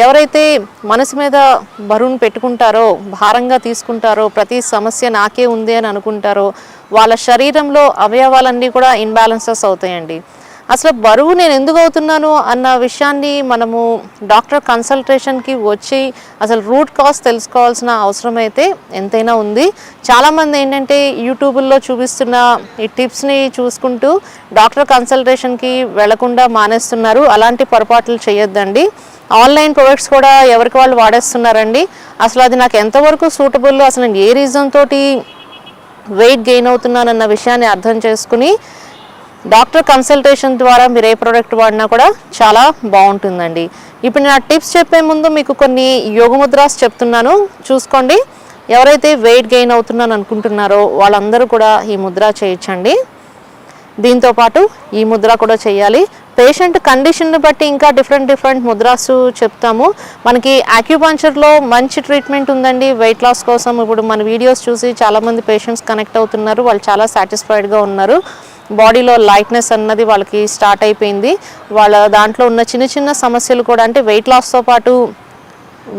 ఎవరైతే మనసు మీద బరువును పెట్టుకుంటారో భారంగా తీసుకుంటారో ప్రతి సమస్య నాకే ఉంది అని అనుకుంటారో వాళ్ళ శరీరంలో అవయవాలన్నీ కూడా ఇన్బ్యాలెన్సెస్ అవుతాయండి. అసలు బరువు నేను ఎందుకు అవుతున్నాను అన్న విషయాన్ని మనము డాక్టర్ కన్సల్టేషన్కి వచ్చి అసలు రూట్ కాజ్ తెలుసుకోవాల్సిన అవసరం అయితే ఎంతైనా ఉంది. చాలామంది ఏంటంటే యూట్యూబ్లో చూపిస్తున్న ఈ టిప్స్ని చూసుకుంటూ డాక్టర్ కన్సల్టేషన్కి వెళ్ళకుండా మానేస్తున్నారు. అలాంటి పొరపాట్లు చేయొద్దండి. ఆన్లైన్ ప్రొడక్ట్స్ కూడా ఎవరికి వాళ్ళు వాడేస్తున్నారండి. అసలు అది నాకు ఎంతవరకు సూటబుల్ అసలు నేను ఏ రీజన్ తోటి వెయిట్ గెయిన్ అవుతున్నానన్న విషయాన్ని అర్థం చేసుకుని డాక్టర్ కన్సల్టేషన్ ద్వారా మీరు ఏ ప్రోడక్ట్ వాడినా కూడా చాలా బాగుంటుందండి. ఇప్పుడు నా టిప్స్ చెప్పే ముందు మీకు కొన్ని యోగముద్రాస్ చెప్తున్నాను. చూసుకోండి. ఎవరైతే వెయిట్ గెయిన్ అవుతున్నాను అనుకుంటున్నారో వాళ్ళందరూ కూడా ఈ ముద్ర చేయొచ్చండి. దీంతో పాటు ఈ ముద్ర కూడా చేయాలి. పేషెంట్ కండిషన్ని బట్టి ఇంకా డిఫరెంట్ డిఫరెంట్ ముద్రాస్ చెప్తాము. మనకి ఆక్యుపంచర్లో మంచి ట్రీట్మెంట్ ఉందండి. వెయిట్ లాస్ కోసం ఇప్పుడు మన వీడియోస్ చూసి చాలామంది పేషెంట్స్ కనెక్ట్ అవుతున్నారు. వాళ్ళు చాలా సాటిస్ఫైడ్గా ఉన్నారు. బాడీలో లైట్నెస్ అన్నది వాళ్ళకి స్టార్ట్ అయిపోయింది. వాళ్ళ దాంట్లో ఉన్న చిన్న చిన్న సమస్యలు కూడా అంటే వెయిట్ లాస్తో పాటు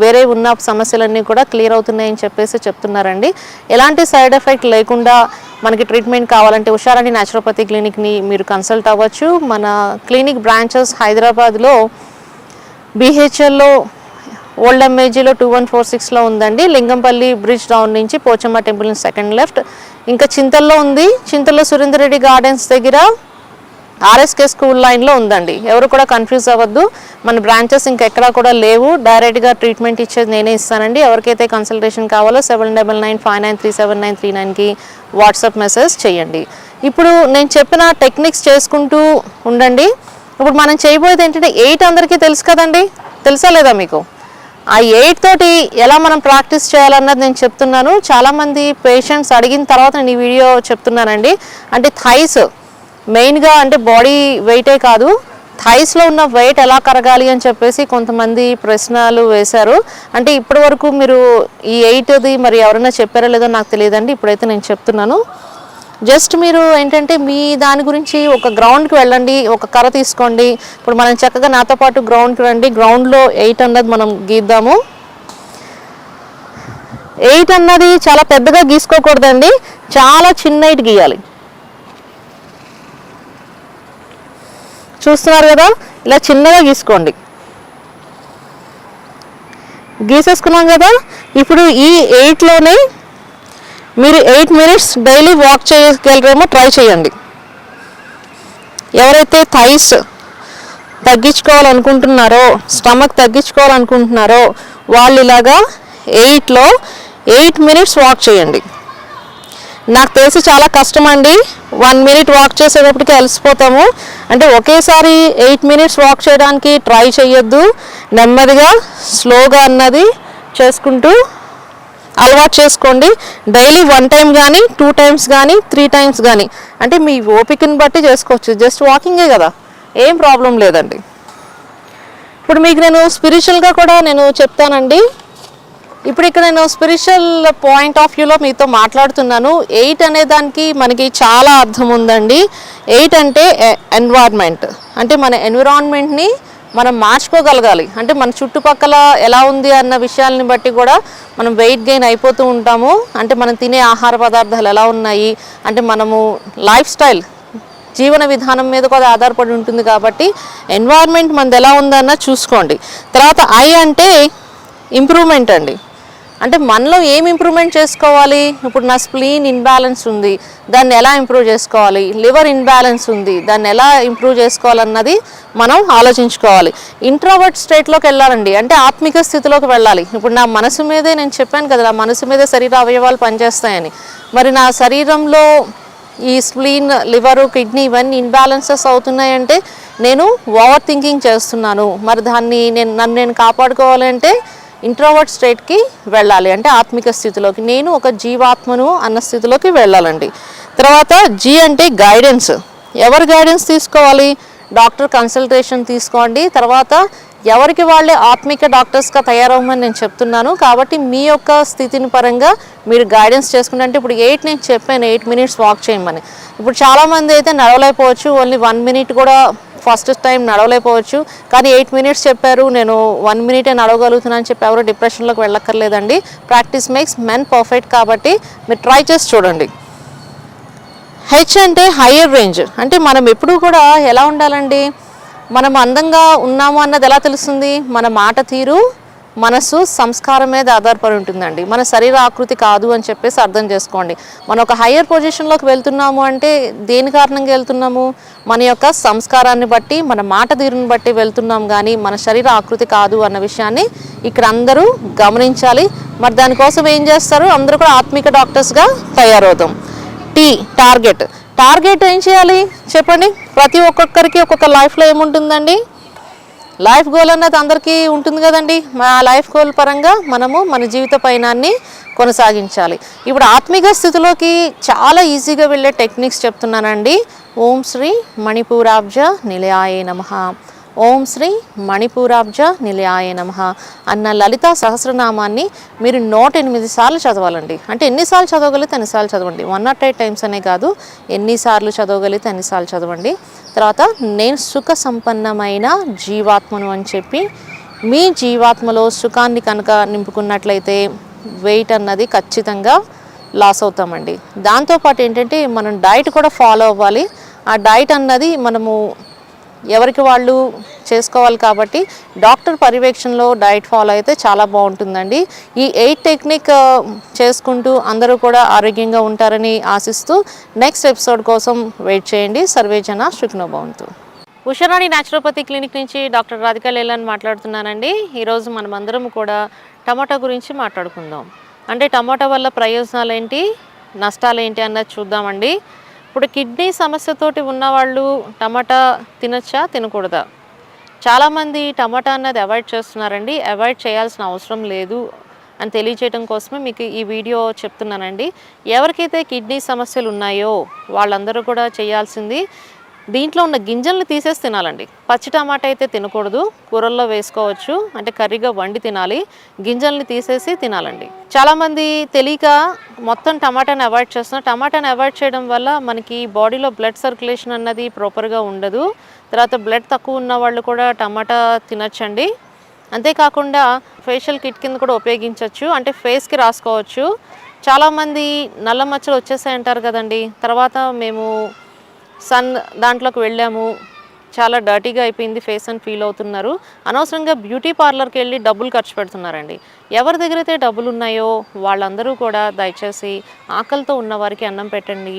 వేరే ఉన్న సమస్యలన్నీ కూడా క్లియర్ అవుతున్నాయని చెప్పేసి చెప్తున్నారండి. ఎలాంటి సైడ్ ఎఫెక్ట్ లేకుండా మనకి ట్రీట్మెంట్ కావాలంటే ఉషారాణి న్యాచురోపతి క్లినిక్ని మీరు కన్సల్ట్ అవ్వచ్చు. మన క్లినిక్ బ్రాంచెస్ హైదరాబాద్లో బీహెచ్ఎల్లో ఓల్డ్ ఎంఏజీలో టూ వన్ ఫోర్ సిక్స్లో ఉందండి. లింగంపల్లి బ్రిడ్జ్ డౌన్ నుంచి పోచమ్మ టెంపుల్ సెకండ్ లెఫ్ట్ ఇంకా చింతల్లో ఉంది. చింతల్లో సురేందర్ రెడ్డి గార్డెన్స్ దగ్గర ఆర్ఎస్కే స్కూల్ లైన్లో ఉందండి. ఎవరు కూడా కన్ఫ్యూజ్ అవ్వద్దు. మన బ్రాంచెస్ ఇంకెక్కడా కూడా లేవు. డైరెక్ట్గా ట్రీట్మెంట్ ఇచ్చేది నేనే ఇస్తానండి. ఎవరికైతే కన్సల్టేషన్ కావాలో seven double nine five nine three seven nine three నైన్కి వాట్సాప్ మెసేజ్ చేయండి. ఇప్పుడు నేను చెప్పిన టెక్నిక్స్ చేసుకుంటూ ఉండండి. ఇప్పుడు మనం చేయబోయేది ఏంటంటే ఎయిట్ అందరికీ తెలుసు కదండి? తెలుసా లేదా మీకు? ఆ ఎయిట్ తోటి ఎలా మనం ప్రాక్టీస్ చేయాలన్నది నేను చెప్తున్నాను. చాలామంది పేషెంట్స్ అడిగిన తర్వాత నేను ఈ వీడియో చెప్తున్నానండి. అంటే థైస్ మెయిన్గా అంటే బాడీ వెయిటే కాదు థైస్లో ఉన్న వెయిట్ ఎలా కరగాలి అని చెప్పేసి కొంతమంది ప్రశ్నలు వేశారు. అంటే ఇప్పటి వరకు మీరు ఈ ఎయిట్ది మరి ఎవరైనా చెప్పారో లేదో నాకు తెలియదండి ఇప్పుడైతే నేను చెప్తున్నాను. జస్ట్ మీరు ఏంటంటే మీ దాని గురించి ఒక గ్రౌండ్కి వెళ్ళండి ఒక కర్ర తీసుకోండి. ఇప్పుడు మనం చక్కగా నాతో పాటు గ్రౌండ్కి రండి గ్రౌండ్లో ఎయిట్ అన్నది మనం గీద్దాము. ఎయిట్ అన్నది చాలా పెద్దగా గీసుకోకూడదండి చాలా చిన్న ఎయిట్ గీయాలి. చూస్తున్నారు కదా? ఇలా చిన్నగా గీసుకోండి. గీసేసుకున్నాం కదా? ఇప్పుడు ఈ ఎయిట్లోనే మీరు ఎయిట్ మినిట్స్ డైలీ వాక్ చేయగలరేమో ట్రై చేయండి. ఎవరైతే థైస్ తగ్గించుకోవాలనుకుంటున్నారో స్టమక్ తగ్గించుకోవాలనుకుంటున్నారో వాళ్ళు ఇలాగా ఎయిట్లో ఎయిట్ మినిట్స్ వాక్ చేయండి. నాకు తెలిసి చాలా కష్టం అండి వన్ మినిట్ వాక్ చేసేటప్పటికి అలసిపోతాము. అంటే ఒకేసారి ఎయిట్ మినిట్స్ వాక్ చేయడానికి ట్రై చేయొద్దు నెమ్మదిగా స్లోగా అన్నది చేసుకుంటూ అలవాటు చేసుకోండి. డైలీ వన్ టైం కానీ టూ టైమ్స్ కానీ త్రీ టైమ్స్ కానీ అంటే మీ ఓపికని బట్టి చేసుకోవచ్చు. జస్ట్ వాకింగే కదా. ఏం ప్రాబ్లం లేదండి. ఇప్పుడు మీకు నేను స్పిరిచువల్గా కూడా నేను చెప్తానండి. ఇప్పుడు ఇక్కడ నేను స్పిరిచువల్ పాయింట్ ఆఫ్ వ్యూలో మీతో మాట్లాడుతున్నాను. ఎయిట్ అనే దానికి మనకి చాలా అర్థం ఉందండి. ఎయిట్ అంటే ఎన్వైర్న్మెంట్ అంటే మన ఎన్విరాన్మెంట్ని మనం మార్చుకోగలగాలి. అంటే మన చుట్టుపక్కల ఎలా ఉంది అన్న విషయాలని బట్టి కూడా మనం వెయిట్ గెయిన్ అయిపోతూ ఉంటాము. అంటే మనం తినే ఆహార పదార్థాలు ఎలా ఉన్నాయి? అంటే మనము లైఫ్ స్టైల్ జీవన విధానం మీద కూడా ఆధారపడి ఉంటుంది కాబట్టి ఎన్వైర్న్మెంట్ మనది ఎలా ఉందన్న చూసుకోండి. తర్వాత ఐ అంటే ఇంప్రూవ్మెంట్ అండి. అంటే మనలో ఏం ఇంప్రూవ్మెంట్ చేసుకోవాలి? ఇప్పుడు నా స్ప్లీన్ ఇన్బ్యాలెన్స్ ఉంది. దాన్ని ఎలా ఇంప్రూవ్ చేసుకోవాలి? లివర్ ఇన్బ్యాలెన్స్ ఉంది. దాన్ని ఎలా ఇంప్రూవ్ చేసుకోవాలన్నది మనం ఆలోచించుకోవాలి. ఇంట్రోవర్ట్ స్టేట్లోకి వెళ్ళాలండి. అంటే ఆత్మిక స్థితిలోకి వెళ్ళాలి. ఇప్పుడు నా మనసు మీదే నేను చెప్పాను కదా నా మనసు మీదే శరీర అవయవాలు పనిచేస్తాయని. మరి నా శరీరంలో ఈ స్ప్లీన్ లివర్ కిడ్నీ ఇవన్నీ ఇన్బ్యాలెన్సెస్ అవుతున్నాయంటే నేను ఓవర్ థింకింగ్ చేస్తున్నాను. మరి దాన్ని నేను నన్ను నేను కాపాడుకోవాలంటే ఇంట్రోవర్ట్ స్టేట్కి వెళ్ళాలి. అంటే ఆత్మిక స్థితిలోకి. నేను ఒక జీవాత్మను అన్న స్థితిలోకి వెళ్ళాలండి. తర్వాత జీ అంటే గైడెన్స్ ఎవరు గైడెన్స్ తీసుకోవాలి? డాక్టర్ కన్సల్టేషన్ తీసుకోండి. తర్వాత ఎవరికి వాళ్ళే ఆత్మిక డాక్టర్స్గా తయారవ్వమని నేను చెప్తున్నాను. కాబట్టి మీ యొక్క స్థితిని పరంగా మీరు గైడెన్స్ చేసుకుంటే అంటే ఇప్పుడు ఎయిట్ నేను చెప్పాను ఎయిట్ మినిట్స్ వాక్ చేయమని. ఇప్పుడు చాలామంది అయితే నడవలేకపోవచ్చు. ఓన్లీ వన్ మినిట్ కూడా ఫస్ట్ టైం నడవలేకపోవచ్చు. కానీ ఎయిట్ మినిట్స్ చెప్పారు. నేను వన్ మినిటే నడవగలుగుతున్నాను అని చెప్పి ఎవరు డిప్రెషన్లోకి వెళ్ళక్కర్లేదండి. ప్రాక్టీస్ మేక్స్ మెన్ పర్ఫెక్ట్ కాబట్టి మీరు ట్రై చేసి చూడండి. హెచ్ అంటే హయ్యర్ రేంజ్. అంటే మనం ఎప్పుడూ కూడా ఎలా ఉండాలండి? మనం అందంగా ఉన్నాము అన్నది ఎలా తెలుస్తుంది? మన మాట తీరు మనసు సంస్కారం మీద ఆధారపడి ఉంటుందండి. మన శరీర ఆకృతి కాదు అని చెప్పేసి అర్థం చేసుకోండి. మనం ఒక హయ్యర్ పొజిషన్లోకి వెళ్తున్నాము అంటే దేని కారణంగా వెళ్తున్నాము? మన యొక్క సంస్కారాన్ని బట్టి మన మాట తీరుని బట్టి వెళ్తున్నాం కానీ మన శరీర ఆకృతి కాదు అన్న విషయాన్ని ఇక్కడ అందరూ గమనించాలి. మరి దానికోసం ఏం చేస్తారు? అందరూ కూడా ఆత్మిక డాక్టర్స్గా తయారవుతాం. T target. టార్గెట్ ఏం చేయాలి? చెప్పండి. ప్రతి ఒక్కొక్కరికి ఒక్కొక్క లైఫ్లో ఏముంటుందండి? లైఫ్ గోల్ అన్నది అందరికీ ఉంటుంది కదండి. మా లైఫ్ గోల్ పరంగా మనము మన జీవిత పయనాన్ని కొనసాగించాలి. ఇప్పుడు ఆత్మీక స్థితిలోకి చాలా ఈజీగా వెళ్ళే టెక్నిక్స్ చెప్తున్నానండి. ఓం శ్రీ మణిపూరాబ్జ నిలయాయ నమ. ఓం శ్రీ మణిపూరాబ్జ నిలయాయ నమ. అన్న లలిత సహస్రనామాన్ని మీరు నూట ఎనిమిది సార్లు చదవాలండి. అంటే ఎన్నిసార్లు చదవగలిగితే అన్నిసార్లు చదవండి. వన్ నాట్ ఎయిట్ టైమ్స్ అనే కాదు ఎన్నిసార్లు చదవగలిగితే అన్నిసార్లు చదవండి. తర్వాత నేను సుఖ సంపన్నమైన జీవాత్మను అని చెప్పి మీ జీవాత్మలో సుఖాన్ని కనుక నింపుకున్నట్లయితే వెయిట్ అన్నది ఖచ్చితంగా లాస్ అవుతామండి. దాంతోపాటు ఏంటంటే మనం డైట్ కూడా ఫాలో అవ్వాలి. ఆ డైట్ అన్నది మనము ఎవరికి వాళ్ళు చేసుకోవాలి కాబట్టి డాక్టర్ పర్యవేక్షణలో డైట్ ఫాలో అయితే చాలా బాగుంటుందండి. ఈ ఎయిట్ టెక్నిక్ చేసుకుంటూ అందరూ కూడా ఆరోగ్యంగా ఉంటారని ఆశిస్తూ నెక్స్ట్ ఎపిసోడ్ కోసం వెయిట్ చేయండి. సర్వేజన శుక్నభవంతు ఉషరాణి న్యాచురోపతి క్లినిక్ నుంచి డాక్టర్ రాధికా లేలని మాట్లాడుతున్నానండి. ఈరోజు మనమందరం కూడా టమాటా గురించి మాట్లాడుకుందాం. అంటే టమాటా వల్ల ప్రయోజనాలు ఏంటి నష్టాలు ఏంటి అన్నది చూద్దామండి. ఇప్పుడు కిడ్నీ సమస్యతోటి ఉన్నవాళ్ళు టమాటా తినచ్చా తినకూడదా? చాలామంది టమాటా అన్నది అవాయిడ్ చేస్తున్నారండి. అవాయిడ్ చేయాల్సిన అవసరం లేదు అని తెలియచేయడం కోసమే మీకు ఈ వీడియో చెప్తున్నానండి. ఎవరికైతే కిడ్నీ సమస్యలు ఉన్నాయో వాళ్ళందరూ కూడా చేయాల్సింది దీంట్లో ఉన్న గింజల్ని తీసేసి తినాలండి. పచ్చి టమాటా అయితే తినకూడదు. కూరల్లో వేసుకోవచ్చు. అంటే కర్రీగా వండి తినాలి. గింజల్ని తీసేసి తినాలండి. చాలామంది తెలియక మొత్తం టమాటాని అవాయిడ్ చేస్తున్నారు. టమాటాని అవాయిడ్ చేయడం వల్ల మనకి బాడీలో బ్లడ్ సర్క్యులేషన్ అన్నది ప్రాపర్గా ఉండదు. తర్వాత బ్లడ్ తక్కువ ఉన్న వాళ్ళు కూడా టమాటా తినచ్చండి. అంతేకాకుండా ఫేషియల్ కిట్ కింద కూడా ఉపయోగించవచ్చు అంటే ఫేస్కి రాసుకోవచ్చు. చాలామంది నల్ల మచ్చలు వచ్చేసాయి అంటారు కదండి. తర్వాత మేము సన్ దాంట్లోకి వెళ్ళాము. చాలా డర్టీగా అయిపోయింది ఫేస్ అని ఫీల్ అవుతున్నారు. అనవసరంగా బ్యూటీ పార్లర్కి వెళ్ళి డబ్బులు ఖర్చు పెడుతున్నారండి. ఎవరి దగ్గర అయితే డబ్బులు ఉన్నాయో వాళ్ళందరూ కూడా దయచేసి ఆకలితో ఉన్న వారికి అన్నం పెట్టండి.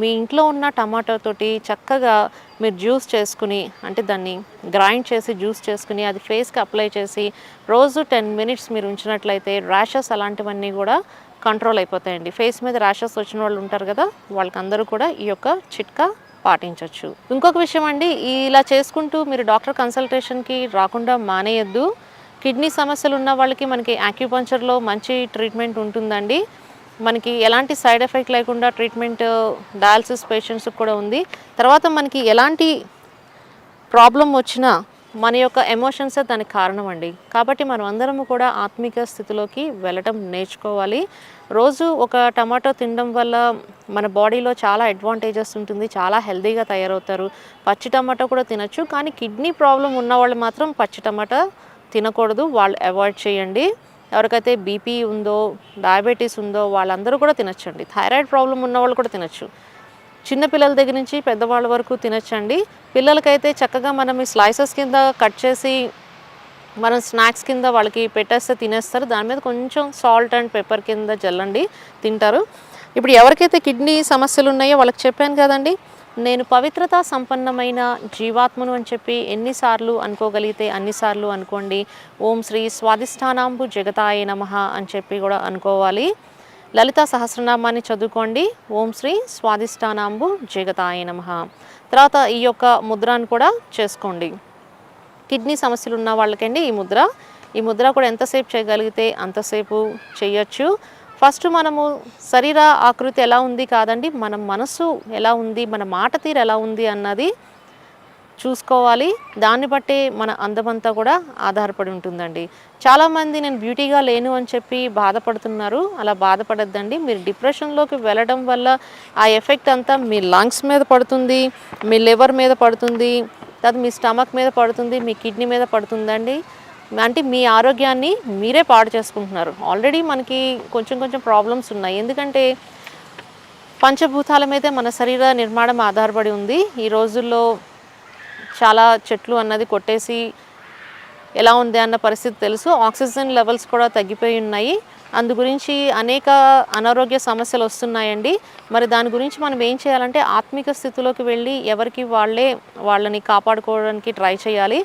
మీ ఇంట్లో ఉన్న టమాటోతోటి చక్కగా మీరు జ్యూస్ చేసుకుని అంటే దాన్ని గ్రైండ్ చేసి జ్యూస్ చేసుకుని అది ఫేస్కి అప్లై చేసి రోజు టెన్ మినిట్స్ మీరు ఉంచినట్లయితే ర్యాషెస్ అలాంటివన్నీ కూడా కంట్రోల్ అయిపోతాయండి. ఫేస్ మీద ర్యాషెస్ వచ్చిన వాళ్ళు ఉంటారు కదా వాళ్ళకందరూ కూడా ఈ యొక్క చిట్కా పాటించవచ్చు ఇంకొక విషయం అండి ఇలా చేసుకుంటూ మీరు డాక్టర్ కన్సల్టేషన్కి రాకుండా మానేయద్దు. కిడ్నీ సమస్యలు ఉన్న వాళ్ళకి మనకి యాక్యుపంచర్లో మంచి ట్రీట్మెంట్ ఉంటుందండి. మనకి ఎలాంటి సైడ్ ఎఫెక్ట్ లేకుండా ట్రీట్మెంట్ డయాలసిస్ పేషెంట్స్కి కూడా ఉంది. తర్వాత మనకి ఎలాంటి ప్రాబ్లం వచ్చినా మన యొక్క ఎమోషన్సే దానికి కారణం అండి కాబట్టి మనం అందరము కూడా ఆత్మిక స్థితిలోకి వెళ్ళటం నేర్చుకోవాలి. రోజు ఒక టమాటో తినడం వల్ల మన బాడీలో చాలా అడ్వాంటేజెస్ ఉంటుంది. చాలా హెల్తీగా తయారవుతారు. పచ్చి టమాటో కూడా తినచ్చు. కానీ కిడ్నీ ప్రాబ్లం ఉన్న వాళ్ళు మాత్రం పచ్చి టమాటా తినకూడదు. వాళ్ళు అవాయిడ్ చేయండి. ఎవరికైతే బీపీ ఉందో డయాబెటీస్ ఉందో వాళ్ళందరూ కూడా తినచ్చండి. థైరాయిడ్ ప్రాబ్లం ఉన్న వాళ్ళు కూడా తినచ్చు. చిన్న పిల్లల దగ్గర నుంచి పెద్దవాళ్ళ వరకు తినచ్చండి. పిల్లలకైతే చక్కగా మనం ఈ స్లైసెస్ కింద కట్ చేసి మనం స్నాక్స్ కింద వాళ్ళకి పెట్టేస్తే తినేస్తారు. దాని మీద కొంచెం సాల్ట్ అండ్ పెప్పర్ కింద జల్లండి తింటారు. ఇప్పుడు ఎవరికైతే కిడ్నీ సమస్యలు ఉన్నాయో వాళ్ళకి చెప్పాను కదండి నేను పవిత్రత సంపన్నమైన జీవాత్మను అని చెప్పి ఎన్నిసార్లు అనుకోగలిగితే అన్నిసార్లు అనుకోండి. ఓం శ్రీ స్వాధిష్టానాంబు జగతాయ నమ అని చెప్పి కూడా అనుకోవాలి. లలిత సహస్రనామాన్ని చదువుకోండి. ఓం శ్రీ స్వాదిష్టానాంబు జగతాయ నమ. తర్వాత ఈ యొక్క ముద్రాన్ని కూడా చేసుకోండి. కిడ్నీ సమస్యలు ఉన్న వాళ్ళకండి ఈ ముద్ర. ఈ ముద్ర కూడా ఎంతసేపు చేయగలిగితే అంతసేపు చేయొచ్చు. ఫస్ట్ మనము శరీర ఆకృతి ఎలా ఉంది కాదండి మన మనసు ఎలా ఉంది మన మాట తీరు ఎలా ఉంది అన్నది చూసుకోవాలి. దాన్ని బట్టే మన అందమంతా కూడా ఆధారపడి ఉంటుందండి. చాలామంది నేను బ్యూటీగా లేను అని చెప్పి బాధపడుతున్నారు. అలా బాధపడద్దండి. మీరు డిప్రెషన్లోకి వెళ్ళడం వల్ల ఆ ఎఫెక్ట్ అంతా మీ లంగ్స్ మీద పడుతుంది మీ లివర్ మీద పడుతుంది తర్వాత మీ స్టమక్ మీద పడుతుంది మీ కిడ్నీ మీద పడుతుందండి. అంటే మీ ఆరోగ్యాన్ని మీరే పాడు చేసుకుంటున్నారు. ఆల్రెడీ మనకి కొంచెం కొంచెం ప్రాబ్లమ్స్ ఉన్నాయి. ఎందుకంటే పంచభూతాల మీదే మన శరీర నిర్మాణం ఆధారపడి ఉంది. ఈ రోజుల్లో చాలా చెట్లు అన్నది కొట్టేసి ఎలా ఉంది అన్న పరిస్థితి తెలుసు. ఆక్సిజన్ లెవెల్స్ కూడా తగ్గిపోయి ఉన్నాయి. అందు గురించి అనేక అనారోగ్య సమస్యలు వస్తున్నాయండి. మరి దాని గురించి మనం ఏం చేయాలంటే ఆత్మిక స్థితిలోకి వెళ్ళి ఎవరికి వాళ్ళే వాళ్ళని కాపాడుకోవడానికి ట్రై చేయాలి.